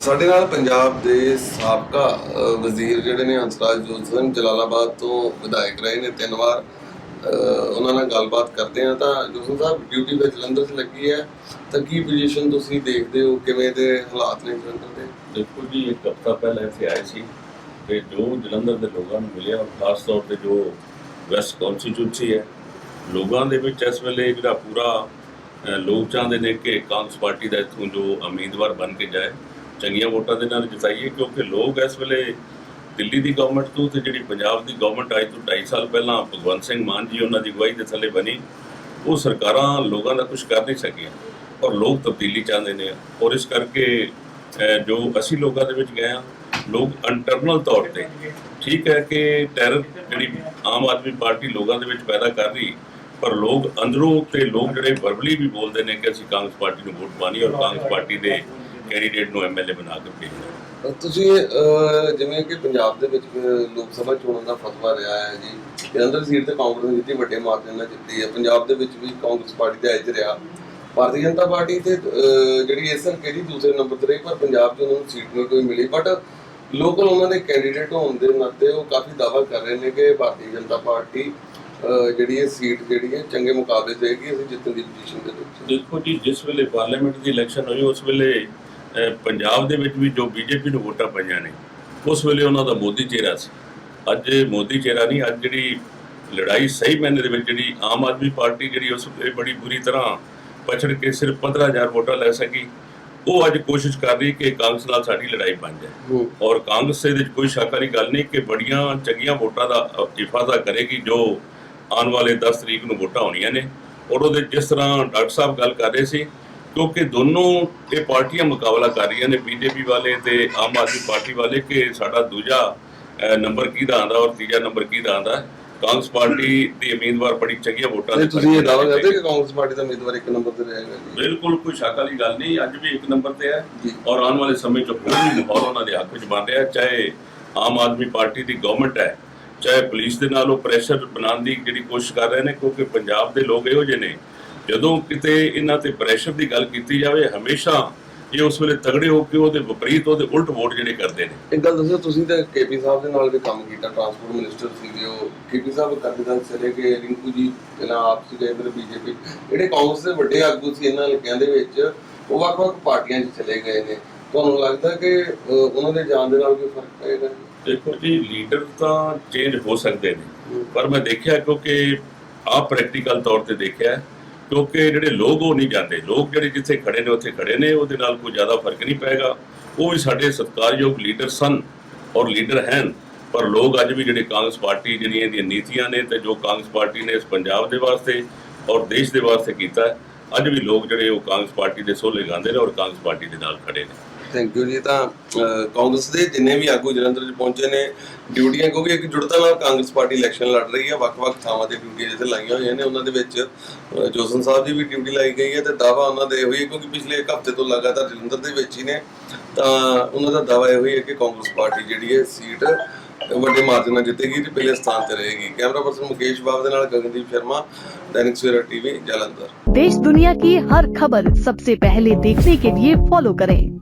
ਸਾਡੇ ਨਾਲ ਪੰਜਾਬ ਦੇ ਸਾਬਕਾ ਵਜ਼ੀਰ ਜਿਹੜੇ ਨੇ ਹੰਸਰਾਜ ਜੋਸਨ ਜਲਾਲਾਬਾਦ ਤੋਂ ਵਿਧਾਇਕ ਰਹੇ ਨੇ ਤਿੰਨ ਵਾਰ। ਉਹਨਾਂ ਨਾਲ ਗੱਲਬਾਤ ਕਰਦੇ ਆ ਤਾਂ ਜੋਸਨ ਸਾਹਿਬ ਡਿਊਟੀ ਵਿੱਚ ਜਲੰਧਰ 'ਚ ਲੱਗੀ ਹੈ। ਤਾਂ ਕੀ ਪੋਜੀਸ਼ਨ ਤੁਸੀਂ ਦੇਖਦੇ ਹੋ? ਕਿਵੇਂ ਦੇ ਹਾਲਾਤ ਨੇ ਜਲੰਧਰ ਦੇ? ਬਿਲਕੁਲ ਜੀ, ਇੱਕ ਹਫ਼ਤਾ ਪਹਿਲਾਂ ਇੱਥੇ ਆਏ ਸੀ ਤੇ ਜੋ ਜਲੰਧਰ ਦੇ ਲੋਕਾਂ ਨੂੰ ਮਿਲਿਆ, ਔਰ ਖਾਸ ਤੌਰ ਤੇ ਜੋ ਵੈਸਟ ਕੌਂਸਟੀਚੁਐਂਸੀ ਹੈ, ਲੋਕਾਂ ਦੇ ਵਿੱਚ ਇਸ ਵੇਲੇ ਜਿਹੜਾ ਪੂਰਾ ਲੋਕ ਚਾਹੁੰਦੇ ਨੇ ਕਿ ਕਾਂਗਰਸ ਪਾਰਟੀ ਦਾ ਇੱਥੋਂ ਜੋ ਉਮੀਦਵਾਰ ਬਣ ਕੇ ਜਾਏ। ਚੰਗੀਆਂ ਵੋਟਾਂ ਦੇ ਨਾਲ ਜਿਤਾਈਏ, ਕਿਉਂਕਿ ਲੋਕ ਇਸ ਵੇਲੇ ਦਿੱਲੀ ਦੀ ਗਵਰਨਮੈਂਟ ਤੋਂ ਤੇ ਜਿਹੜੀ ਪੰਜਾਬ ਦੀ ਗਵਰਨਮੈਂਟ ਆਈ ਤੋਂ 2.5 ਸਾਲ ਪਹਿਲਾਂ ਭਗਵੰਤ ਸਿੰਘ ਮਾਨ ਜੀ ਉਹਨਾਂ ਦੀ ਅਗਵਾਈ ਦੇ ਥੱਲੇ ਬਣੀ, ਉਹ ਸਰਕਾਰਾਂ ਲੋਕਾਂ ਦਾ ਕੁਝ ਕਰ ਨਹੀਂ ਸਕੀਆਂ ਔਰ ਲੋਕ ਤਬਦੀਲੀ ਚਾਹੁੰਦੇ ਨੇ। ਔਰ ਇਸ ਕਰਕੇ ਜੋ ਅਸੀਂ ਲੋਕਾਂ ਦੇ ਵਿੱਚ ਗਏ ਆ ਲੋਕ ਇੰਟਰਨਲ ਤੌਰ ਤੇ ਠੀਕ ਹੈ ਕਿ ਟੈਰਰ ਜਿਹੜੀ ਆਮ ਆਦਮੀ ਪਾਰਟੀ ਲੋਕਾਂ ਦੇ ਵਿੱਚ ਪੈਦਾ ਕਰ ਰਹੀ, ਪਰ ਲੋਕ ਅੰਦਰੋਂ ਤੇ ਲੋਕ ਜਿਹੜੇ ਵਰਬਲੀ ਵੀ ਬੋਲਦੇ ਨੇ ਕਿ ਅਸੀਂ ਕਾਂਗਰਸ ਪਾਰਟੀ ਨੂੰ ਵੋਟ ਪਾਣੀ ਔਰ ਕਾਂਗਰਸ ਪਾਰਟੀ ਦੇ ਕੈਂਡੀਡੇਟ ਨੂੰ ਐਮਐਲਏ ਬਣਾ ਕੇ ਭੇਜਣਾ ਤੁਸੀਂ ਜਿਵੇਂ ਕਿ ਪੰਜਾਬ ਦੇ ਵਿੱਚ ਲੋਕ ਸਭਾ ਚੋਣਾਂ ਦਾ ਫਤਵਾ ਰਿਹਾ ਹੈ ਜੀ ਜਲੰਧਰ ਸੀਟ ਤੇ ਕਾਂਗਰਸ ਨੇ ਜਿੱਤੀ ਵੱਡੇ ਮਾਰਜਨ ਨਾਲ ਜਿੱਤੀ ਹੈ। ਪੰਜਾਬ ਦੇ ਵਿੱਚ ਵੀ ਕਾਂਗਰਸ ਪਾਰਟੀ ਦਾ ਐਜ ਰਿਹਾ। ਭਾਰਤੀ ਜਨਤਾ ਪਾਰਟੀ ਤੇ ਜਿਹੜੀ ਇਸ ਹਲਕੇ ਦੀ ਦੂਸਰੇ ਨੰਬਰ ਤੇ ਰਹੀ ਪਰ ਪੰਜਾਬ 'ਚ ਉਹਨਾਂ ਨੂੰ ਸੀਟ ਨਹੀਂ ਕੋਈ ਮਿਲੀ। ਬਟ ਲੋਕਲ ਉਹਨਾਂ ਦੇ ਕੈਂਡੀਡੇਟ ਹੋਣ ਦੇ ਨਾਤੇ ਉਹ ਕਾਫੀ ਦਾਅਵਾ ਕਰ ਰਹੇ ਨੇ ਕਿ ਭਾਰਤੀ ਜਨਤਾ ਪਾਰਟੀ ਜਿਹੜੀ ਇਹ ਸੀਟ ਜਿਹੜੀ ਹੈ ਚੰਗੇ ਮੁਕਾਬਲੇ ਦੇਗੀ। ਅਸੀਂ ਜਿੱਤਣ ਦੀ ਪੋਜੀਸ਼ਨ ਦੇ ਵਿੱਚ ਦੇਖੋ ਜੀ ਜਿਸ ਵੇਲੇ ਪਾਰਲੀਮੈਂਟ ਦੀ ਇਲੈਕਸ਼ਨ ਹੋਈ ਉਸ ਵੇਲੇ ਪੰਜਾਬ ਦੇ ਵਿੱਚ ਵੀ ਜੋ ਬੀਜੇਪੀ ਨੂੰ ਵੋਟਾਂ ਪਈਆਂ ਨੇ ਉਸ ਵੇਲੇ ਉਹਨਾਂ ਦਾ ਮੋਦੀ ਚਿਹਰਾ ਸੀ। ਅੱਜ ਮੋਦੀ ਚਿਹਰਾ ਨਹੀਂ ਅੱਜ ਜਿਹੜੀ ਲੜਾਈ ਸਹੀ ਮੈਨੇ ਦੇ ਵਿੱਚ ਜਿਹੜੀ ਆਮ ਆਦਮੀ ਪਾਰਟੀ ਜਿਹੜੀ ਉਸ ਵੇਲੇ ਬੜੀ ਬੁਰੀ ਤਰ੍ਹਾਂ ਪਛੜ ਕੇ ਸਿਰਫ 15000 ਵੋਟਾਂ ਲੈ ਸਕੀ ਉਹ ਅੱਜ ਕੋਸ਼ਿਸ਼ ਕਰ ਰਹੀ ਕਿ ਕਾਂਗਰਸ ਨਾਲ ਸਾਡੀ ਲੜਾਈ ਬਣ ਜਾਏ। ਔਰ ਕਾਂਗਰਸ ਦੇ ਵਿੱਚ ਕੋਈ ਸ਼ੱਕ ਵਾਲੀ ਗੱਲ ਨਹੀਂ ਕਿ ਬੜੀਆਂ ਚੰਗੀਆਂ ਵੋਟਾਂ ਦਾ ਇਫਾਜ਼ਾ ਕਰੇਗੀ ਜੋ ਆਉਣ ਵਾਲੇ 10 ਤਰੀਕ ਨੂੰ ਵੋਟਾਂ ਹੋਣੀਆਂ ਨੇ। ਔਰ ਉਹਦੇ ਜਿਸ ਤਰ੍ਹਾਂ ਡਾਕਟਰ ਸਾਹਿਬ ਗੱਲ ਕਰ ਰਹੇ ਸੀ ਕਿਉਂਕਿ ਦੋਨੋਂ ਇਹ ਪਾਰਟੀਆਂ ਮੁਕਾਬਲਾ ਕਰ ਰਹੀਆਂ ਨੇ ਬੀਜੇਪੀ ਵਾਲੇ ਤੇ ਆਮ ਆਦਮੀ ਪਾਰਟੀ ਵਾਲੇ ਕਿ ਸਾਡਾ ਦੂਜਾ ਨੰਬਰ ਕਿਹਦਾ ਆਂਦਾ ਔਰ ਤੀਜਾ ਨੰਬਰ ਕਿਹਦਾ ਆਂਦਾ। ਕਾਂਗਰਸ ਪਾਰਟੀ ਦੀ ਉਮੀਦਵਾਰ ਬੜੀ ਚੰਗੀਆਂ ਵੋਟਾਂ ਦੇ ਤੁਸੀਂ ਇਹ ਦਾਅਵਾ ਕਰਦੇ ਕਿ ਕਾਂਗਰਸ ਪਾਰਟੀ ਦਾ ਉਮੀਦਵਾਰ ਇੱਕ ਨੰਬਰ ਤੇ ਰਹੇਗਾ ਬਿਲਕੁਲ ਕੋਈ ਸ਼ੱਕ ਵਾਲੀ ਗੱਲ ਨਹੀਂ ਅੱਜ ਵੀ ਇੱਕ ਨੰਬਰ ਤੇ ਹੈ। ਔਰ ਆਉਣ ਵਾਲੇ ਸਮੇਂ 'ਚ ਵੀ ਮਾਹੌਲ ਉਹਨਾਂ ਦੇ ਹੱਕ ਵਿੱਚ ਬਣ ਰਿਹਾ ਚਾਹੇ ਆਮ ਆਦਮੀ ਪਾਰਟੀ ਦੀ ਗਵਰਨਮੈਂਟ ਹੈ ਚਾਹੇ ਪੁਲਿਸ ਦੇ ਨਾਲ ਉਹ ਪ੍ਰੈਸ਼ਰ ਬਣਾਉਣ ਦੀ ਜਿਹੜੀ ਕੋਸ਼ਿਸ਼ ਕਰ ਰਹੇ ਨੇ ਕਿਉਂਕਿ ਪੰਜਾਬ ਦੇ ਲੋਕ ਇਹੋ ਜਿਹੇ ਨੇ ਜਦੋਂ ਕਿਤੇ ਇਹਨਾਂ ਤੇ ਪ੍ਰੈਸ਼ਰ ਦੀ ਗੱਲ ਕੀਤੀ ਜਾਵੇ ਹਮੇਸ਼ਾ ਇਹ ਉਸ ਵੇਲੇ ਤਗੜੇ ਹੋ ਕੇ ਉਹਦੇ ਵਿਪਰੀਤ ਉਹਦੇ ਉਲਟ ਵੋਟ ਜਿਹੜੇ ਕਰਦੇ ਨੇ। ਇੱਕ ਗੱਲ ਦੱਸੋ ਤੁਸੀਂ ਤਾਂ ਕੇਪੀ ਸਾਹਿਬ ਦੇ ਨਾਲ ਵੀ ਕੰਮ ਕੀਤਾ ਟਰਾਂਸਪੋਰਟ ਮਿਨਿਸਟਰ ਸੀਗੇ ਉਹ। ਕੇਪੀ ਸਾਹਿਬ ਕਰਦੇ ਤਾਂ ਚਲੇ ਗਏ ਰਿੰਕੂ ਜੀ ਪਹਿਲਾਂ ਆਪ ਸੀਗੇ ਇਧਰ ਬੀਜੇਪੀ। ਜਿਹੜੇ ਕਾਂਗਰਸ ਦੇ ਵੱਡੇ ਆਗੂ ਸੀ ਇਹਨਾਂ ਹਲਕਿਆਂ ਦੇ ਵਿੱਚ ਉਹ ਵੱਖ-ਵੱਖ ਪਾਰਟੀਆਂ 'ਚ ਚਲੇ ਗਏ ਨੇ। ਤੁਹਾਨੂੰ ਲੱਗਦਾ ਕਿ ਉਹਨਾਂ ਦੇ ਜਾਣ ਦੇ ਨਾਲ ਕੋਈ ਫ਼ਰਕ ਪਏਗਾ? ਦੇਖੋ ਜੀ ਲੀਡਰ ਤਾਂ ਚੇਂਜ ਹੋ ਸਕਦੇ ਨੇ। ਪਰ ਮੈਂ ਦੇਖਿਆ ਕਿਉਂਕਿ ਆਪ ਪ੍ਰੈਕਟੀਕਲ ਤੌਰ ਤੇ ਦੇਖਿਆ। ਕਿਉਂਕਿ ਜਿਹੜੇ ਲੋਕ ਉਹ ਨਹੀਂ ਜਾਂਦੇ। ਲੋਕ ਜਿਹੜੇ ਜਿੱਥੇ ਖੜੇ ਨੇ, ਉੱਥੇ ਖੜੇ ਨੇ, ਉਹਦੇ ਨਾਲ ਕੋਈ ਜ਼ਿਆਦਾ ਫ਼ਰਕ ਨਹੀਂ ਪਏਗਾ। ਉਹ ਵੀ ਸਾਡੇ ਸਤਿਕਾਰਯੋਗ ਲੀਡਰ ਸਨ ਔਰ ਲੀਡਰ ਹਨ, ਪਰ ਲੋਕ ਅੱਜ ਵੀ ਜਿਹੜੇ ਕਾਂਗਰਸ ਪਾਰਟੀ ਜਿਹੜੀਆਂ ਇਹਦੀਆਂ ਨੀਤੀਆਂ ਨੇ ਤੇ ਜੋ ਕਾਂਗਰਸ ਪਾਰਟੀ ਨੇ ਇਸ ਪੰਜਾਬ ਦੇ ਵਾਸਤੇ ਔਰ ਦੇਸ਼ ਦੇ ਵਾਸਤੇ ਕੀਤਾ, ਅੱਜ ਵੀ ਲੋਕ ਜਿਹੜੇ ਉਹ ਕਾਂਗਰਸ ਪਾਰਟੀ ਦੇ ਸੋਲੇ ਗਾਉਂਦੇ ਨੇ ਔਰ ਕਾਂਗਰਸ ਪਾਰਟੀ ਦੇ ਨਾਲ ਖੜੇ ਨੇ। ਥੈਂਕ ਯੂ ਜੀ ਤਾਂ ਅਹ, ਕਾਂਗਰਸ ਦੇ ਜਿੰਨੇ ਵੀ ਆਗੂ ਜਲੰਧਰ 'ਚ ਪਹੁੰਚੇ ਨੇ ਡਿਊਟੀਆਂ ਕਿਉਂਕਿ ਇੱਕ ਜੁੜਤਾ ਨਾਲ ਕਾਂਗਰਸ ਪਾਰਟੀ ਇਲੈਕਸ਼ਨ ਲੜ ਰਹੀ ਹੈ ਵੱਖ-ਵੱਖ ਥਾਵਾਂ ਤੇ ਡਿਊਟੀਆਂ ਜਿੱਥੇ ਲਾਈਆਂ ਹੋਈਆਂ ਨੇ ਉਹਨਾਂ ਦੇ ਵਿੱਚ ਅਹ, ਜੋਸਨ ਸਾਹਿਬ ਦੀ ਵੀ ਡਿਊਟੀ ਲਾਈ ਗਈ ਹੈ ਤੇ ਦਾਵਾ ਉਹਨਾਂ ਦੇ ਇਹੋ ਹੀ ਹੈ ਕਿਉਂਕਿ ਪਿਛਲੇ ਇੱਕ ਹਫ਼ਤੇ ਤੋਂ ਲਗਾਤਾਰ ਜਲੰਧਰ ਦੇ ਵਿੱਚ ਹੀ ਨੇ ਤਾਂ ਉਹਨਾਂ ਦਾ ਦਾਵਾ ਇਹੋ ਹੀ ਹੈ ਕਿ ਕਾਂਗਰਸ ਪਾਰਟੀ ਜਿਹੜੀ ਹੈ ਸੀਟ ਵੱਡੇ ਮਾਰਜਨ ਨਾਲ ਜਿੱਤੇਗੀ ਤੇ ਪਹਿਲੇ ਸਥਾਨ ਤੇ ਰਹੇਗੀ ਕੈਮਰਾ ਪਰਸਨ ਮੁਕੇਸ਼ ਬਾਬ ਦੇ ਨਾਲ ਗਗਨਦੀਪ ਸ਼ਰਮਾ दैनिक सवेरा टीवी जालंधर देश दुनिया की हर खबर सबसे पहले देखने के लिए फॉलो करें